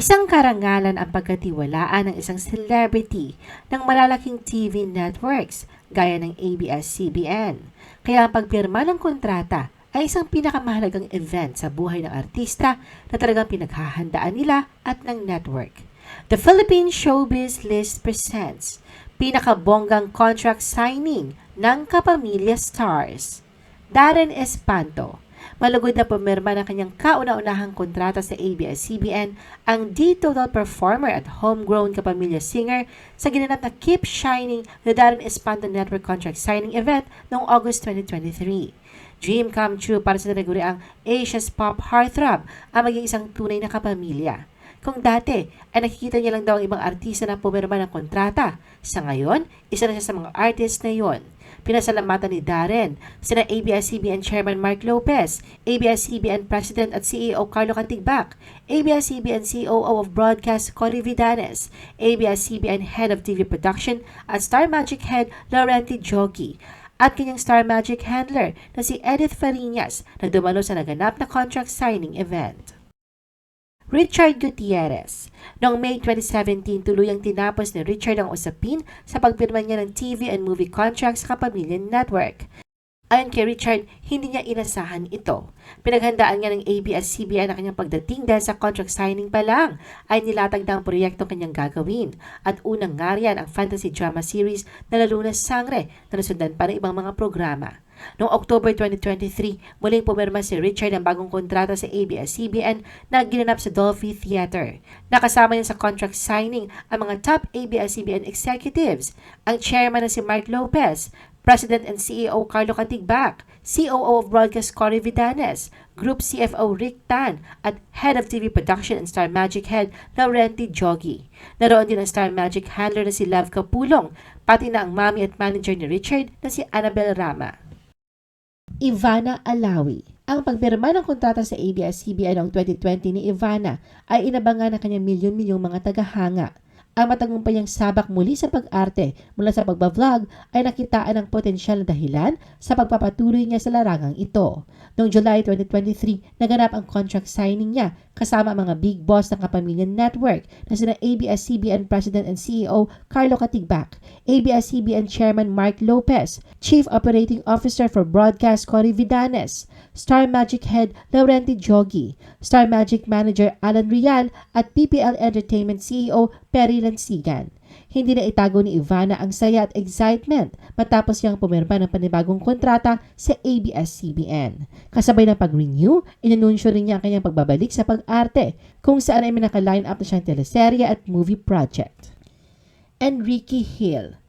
Isang karangalan ang pagkatiwalaan ng isang celebrity ng malalaking TV networks gaya ng ABS-CBN. Kaya ang pagpirma ng kontrata ay isang pinakamahalagang event sa buhay ng artista na talagang pinaghahandaan nila at ng network. The Philippine Showbiz List presents pinakabonggang contract signing ng Kapamilya Stars. Darren Espanto, malugod na pumirma ng kanyang kauna-unahang kontrata sa ABS-CBN ang D-Total performer at homegrown kapamilya singer sa ginanap na Keep Shining the Darren Espanto Network Contract Signing Event noong August 2023. Dream come true para sa tinaguriang Asia's pop heartthrob ang maging isang tunay na kapamilya. Kung dati ay nakikita niya lang daw ang ibang artista na pumirma ng kontrata, sa ngayon, isa na siya sa mga artist na yon. Pinasalamatan ni Darren, sina ABS-CBN Chairman Mark Lopez, ABS-CBN President at CEO Carlo Catigbak, ABS-CBN COO of Broadcast Cory Vidanes, ABS-CBN Head of TV Production at Star Magic Head Laurenti Jogi, at kanyang Star Magic handler na si Edith Farinas na dumalo sa naganap na contract signing event. Richard Gutierrez. Noong May 2017, tuluyang tinapos ni Richard ang usapin sa pagpirma niya ng TV and movie contracts sa Kapamilya Network. Ayon kay Richard, hindi niya inasahan ito. Pinaghandaan niya ng ABS-CBN ang kanyang pagdating dahil sa contract signing pa lang ay nilatag na ang proyektong kanyang gagawin. At unang nga riyan ang fantasy drama series na Lalunas Sangre na nasundan pa ng ibang mga programa. Noong October 2023, muling pumirma si Richard ng bagong kontrata sa ABS-CBN na ginanap sa Dolphy Theater. Nakasama niya sa contract signing ang mga top ABS-CBN executives, ang chairman na si Mark Lopez, President and CEO Carlo Catigbak, COO of Broadcast Cory Vidanes, Group CFO Rick Tan, at Head of TV Production and Star Magic Head Laurenti Jogi. Naroon din ang Star Magic handler na si Lev Kapulong, pati na ang mami at manager ni Richard na si Annabel Rama. Ivana Alawi. Ang pagpirma ng kontrata sa ABS-CBN noong 2020 ni Ivana ay inabangan ng kanyang milyon-milyong mga tagahanga. Ang matagumpayang sabak muli sa pag-arte mula sa pagbablog ay nakitaan ng potensyal na dahilan sa pagpapatuloy niya sa larangang ito. Noong July 2023, naganap ang contract signing niya kasama ang mga big boss ng Kapamilya Network na sina ABS-CBN President and CEO Carlo Catigbak, ABS-CBN Chairman Mark Lopez, Chief Operating Officer for Broadcast Cory Vidanes, Star Magic Head Laurenti Jogi, Star Magic Manager Alan Rial at PPL Entertainment CEO Perry Lansigan. Hindi na itago ni Ivana ang saya at excitement matapos niyang pumirma ng panibagong kontrata sa ABS-CBN. Kasabay ng pag-renew, inanunsyo rin niya ang kanyang pagbabalik sa pag-arte kung saan ay minaka-line up na siyang teleserye at movie project. Enrique Hill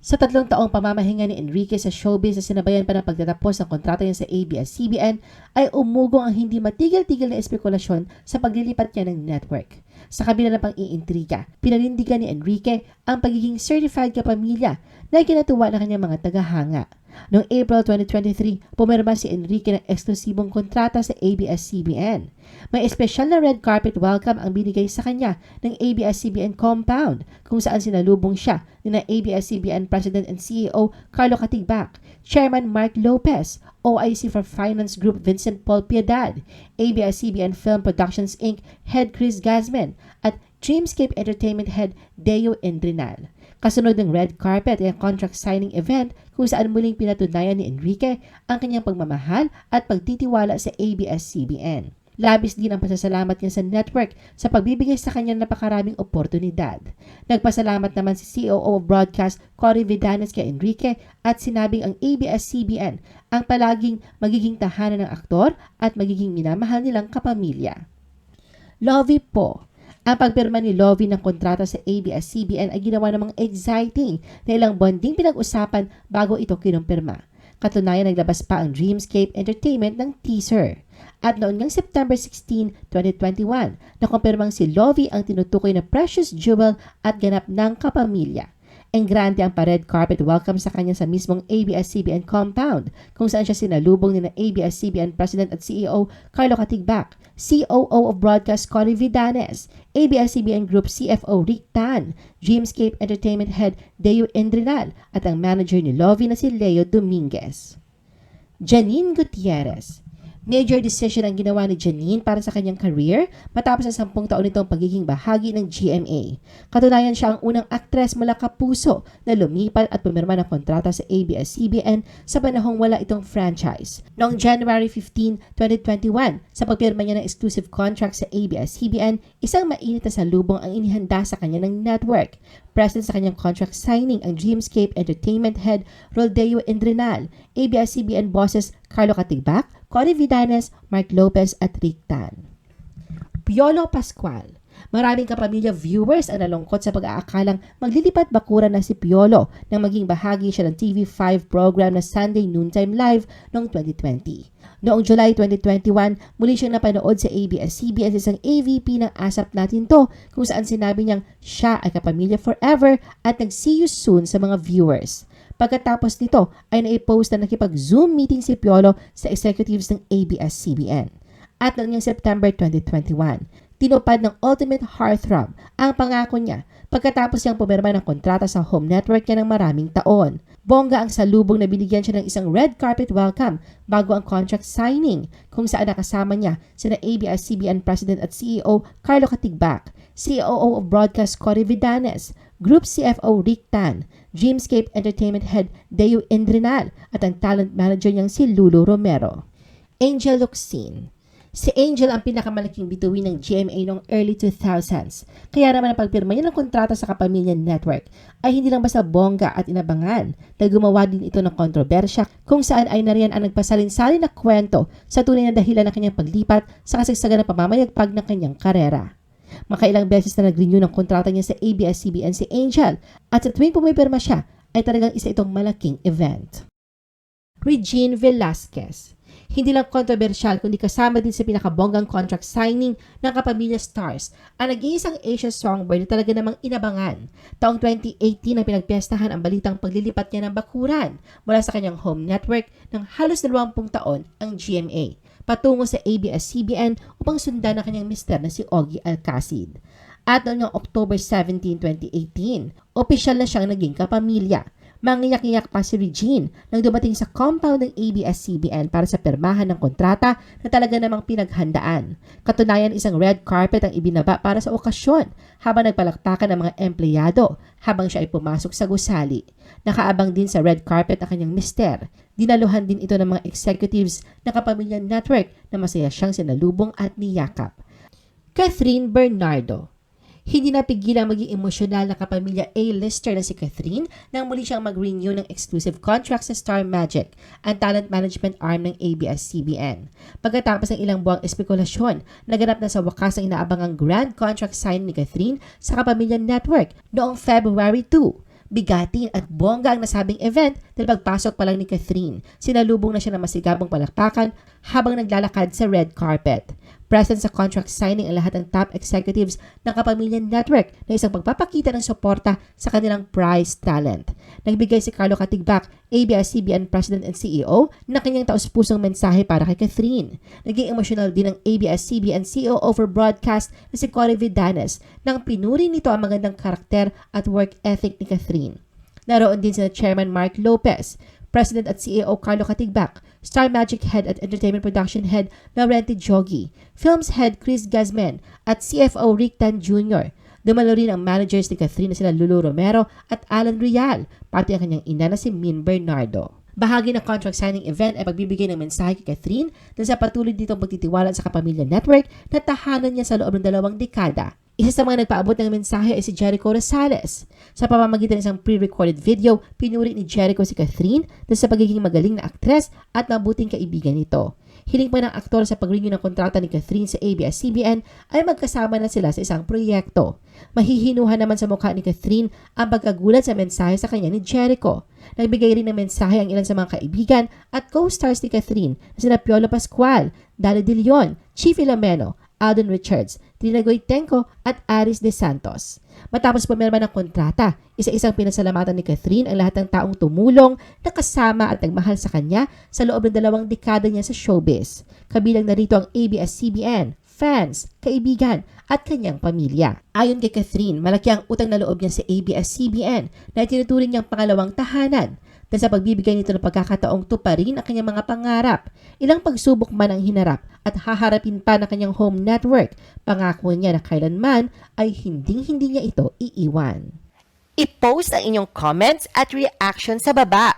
sa tatlong taong pamamahinga ni Enrique sa showbiz na sinabayan pa ng pagtatapos ng kontrata niya sa ABS-CBN ay umugong ang hindi matigil-tigil na espekulasyon sa paglilipat niya ng network. Sa kabila ng pang-iintriga, pinanindigan ni Enrique ang pagiging certified kapamilya na kinatuwa ng kanyang mga tagahanga. Noong April 2023, pumirma si Enrique ng eksklusibong kontrata sa ABS-CBN. May espesyal na red carpet welcome ang binigay sa kanya ng ABS-CBN compound kung saan sinalubong siya ni na ABS-CBN President and CEO Carlo Catigbak, Chairman Mark Lopez, OIC for Finance Group Vincent Paul Piedad, ABS-CBN Film Productions Inc. Head Chris Gazman, at Dreamscape Entertainment Head Deo Endrinal. Kasunod ng red carpet ay contract signing event kung saan muling pinatunayan ni Enrique ang kanyang pagmamahal at pagtitiwala sa ABS-CBN. Labis din ang pasasalamat niya sa network sa pagbibigay sa kanyang napakaraming oportunidad. Nagpasalamat naman si COO of Broadcast Cory Vidanes kay Enrique at sinabing ang ABS-CBN ang palaging magiging tahanan ng aktor at magiging minamahal nilang kapamilya. Lovey po, ang pagpirma ni Lovie ng kontrata sa ABS-CBN ay ginawa namang exciting na ilang bonding pinag-usapan bago ito kinumpirma. Katunayan naglabas pa ang Dreamscape Entertainment ng teaser. At noon ngang September 16, 2021, nakumpirmang si Lovie ang tinutukoy na precious jewel at ganap ng kapamilya. Enggrande ang pa-red carpet welcome sa kanya sa mismong ABS-CBN compound kung saan siya sinalubong ni na ABS-CBN President at CEO Carlo Catigbak, COO of Broadcast Cory Vidanes, ABS-CBN Group CFO Rick Tan, Dreamscape Entertainment Head Deo Endrinal at ang manager ni Lovie na si Leo Dominguez. Janine Gutierrez Major decision ang ginawa ni Janine para sa kanyang career matapos ang sampung taon nitong pagiging bahagi ng GMA. Katunayan siya ang unang aktres mula kapuso na lumipat at pumirma ng kontrata sa ABS-CBN sa panahong wala itong franchise. Noong January 15, 2021, sa pagpirma niya ng exclusive contract sa ABS-CBN, isang mainit na salubong ang inihanda sa kanya ng network. Present sa kanyang contract signing ang Dreamscape Entertainment head Roldeo Indrenal, ABS-CBN bosses Carlo Katigbak, Cory Vidanes, Mark Lopez at Rick Tan. Piolo Pascual Maraming kapamilya viewers ang nalungkot sa pag-aakalang maglilipat bakuran na si Piolo nang maging bahagi siya ng TV5 program na Sunday Noontime Live noong 2020. Noong July 2021, muli siyang napanood sa ABS-CBN sa isang AVP ng Asap Natin To kung saan sinabi niyang siya ay kapamilya forever at nag-see you soon sa mga viewers. Pagkatapos nito ay naipost na nakipag-Zoom meeting si Piolo sa executives ng ABS-CBN. At noong September 2021, tinupad ng Ultimate Heartthrob ang pangako niya pagkatapos niyang pumirma ng kontrata sa home network niya ng maraming taon. Bongga ang salubong na binigyan siya ng isang red carpet welcome bago ang contract signing kung saan nakasama niya sina ABS-CBN President at CEO Carlo Katigbak, COO of Broadcast Cory Vidanes, Group CFO Rick Tan, Dreamscape Entertainment Head Deo Indrenal at ang talent manager niyang si Lulu Romero. Angel Luxin Si Angel ang pinakamalaking bituin ng GMA noong early 2000s. Kaya naman ang pagpirma niya ng kontrata sa Kapamilya Network ay hindi lang basta bongga at inabangan na gumawa din ito ng kontrobersya kung saan ay nariyan ang nagpasalin-salin na kwento sa tunay na dahilan ng kanyang paglipat sa kasagsagan ng pamamayagpag ng kanyang karera. Makailang beses na nag-renew ng kontrata niya sa ABS-CBN si Angel at sa tuwing pumipirma siya ay talagang isa itong malaking event. Regine Velasquez hindi lang kontrobersyal kundi kasama din sa pinakabonggang contract signing ng Kapamilya Stars ang nag-iisang Asia songbird na talaga namang inabangan. Taong 2018 ang pinagpiestahan ang balitang paglilipat niya ng bakuran mula sa kanyang home network ng halos 20 taon ang GMA patungo sa ABS-CBN upang sundan ang kanyang mister na si Ogie Alcacid. At noong October 17, 2018, opisyal na siyang naging kapamilya Mangiyak-iyak pa si Regine nang dumating sa compound ng ABS-CBN para sa permahan ng kontrata na talaga namang pinaghandaan. Katunayan isang red carpet ang ibinaba para sa okasyon habang nagpalakpakan ng mga empleyado habang siya ay pumasok sa gusali. Nakaabang din sa red carpet ang kanyang mister. Dinaluhan din ito ng mga executives ng Kapamilya Network na masaya siyang sinalubong at niyakap. Catherine Bernardo hindi napigilang maging emosyonal na kapamilya A-lister na si Catherine nang muli siyang mag-renew ng exclusive contract sa Star Magic, ang talent management arm ng ABS-CBN. Pagkatapos ng ilang buwang espekulasyon, naganap na sa wakas ang inaabangang grand contract sign ni Catherine sa Kapamilya Network noong February 2 bigatin at bongga ang nasabing event dahil pagpasok pa lang ni Catherine. Sinalubong na siya ng masigabong palakpakan habang naglalakad sa red carpet. Present sa contract signing ang lahat ng top executives ng Kapamilya Network na isang pagpapakita ng suporta sa kanilang prize talent. Nagbigay si Carlo Katigbak, ABS-CBN President and CEO, na kanyang taus-pusong mensahe para kay Catherine. Naging emotional din ang ABS-CBN CEO over broadcast na si Cory Vidanes nang pinuri nito ang magandang karakter at work ethic ni Catherine. Naroon din si Chairman Mark Lopez, President at CEO Carlo Katigbak, Star Magic Head at Entertainment Production Head Laurenti Jogi, Films Head Chris Gazmen at CFO Rick Tan Jr. Dumalo rin ang managers ni Catherine na sila Lulu Romero at Alan Rial, pati ang kanyang ina na si Min Bernardo. Bahagi ng contract signing event ay pagbibigay ng mensahe kay Catherine na sa patuloy ditong pagtitiwala sa Kapamilya Network na tahanan niya sa loob ng dalawang dekada isa sa mga nagpaabot ng mensahe ay si Jericho Rosales. Sa pamamagitan ng isang pre-recorded video, pinuri ni Jericho si Catherine na sa pagiging magaling na aktres at mabuting kaibigan nito. Hiling pa ng aktor sa pag-renew ng kontrata ni Catherine sa ABS-CBN ay magkasama na sila sa isang proyekto. Mahihinuhan naman sa mukha ni Catherine ang pagkagulat sa mensahe sa kanya ni Jericho. Nagbigay rin ng mensahe ang ilan sa mga kaibigan at co-stars ni Catherine na sina Piolo Pascual, Dali De Leon, Chief Ilomeno, Alden Richards, Trinagoy Tenko at Aris De Santos. Matapos pumirma ng kontrata, isa-isang pinasalamatan ni Catherine ang lahat ng taong tumulong, nakasama at nagmahal sa kanya sa loob ng dalawang dekada niya sa showbiz. Kabilang narito ang ABS-CBN, fans, kaibigan at kanyang pamilya. Ayon kay Catherine, malaki ang utang na loob niya sa ABS-CBN na itinuturing niyang pangalawang tahanan dahil sa pagbibigay nito ng pagkakataong tuparin ang kanyang mga pangarap. Ilang pagsubok man ang hinarap at haharapin pa ng kanyang home network, pangako niya na kailanman ay hinding-hindi niya ito iiwan. I-post ang inyong comments at reaction sa baba.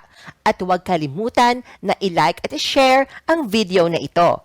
At huwag kalimutan na i-like at i-share ang video na ito.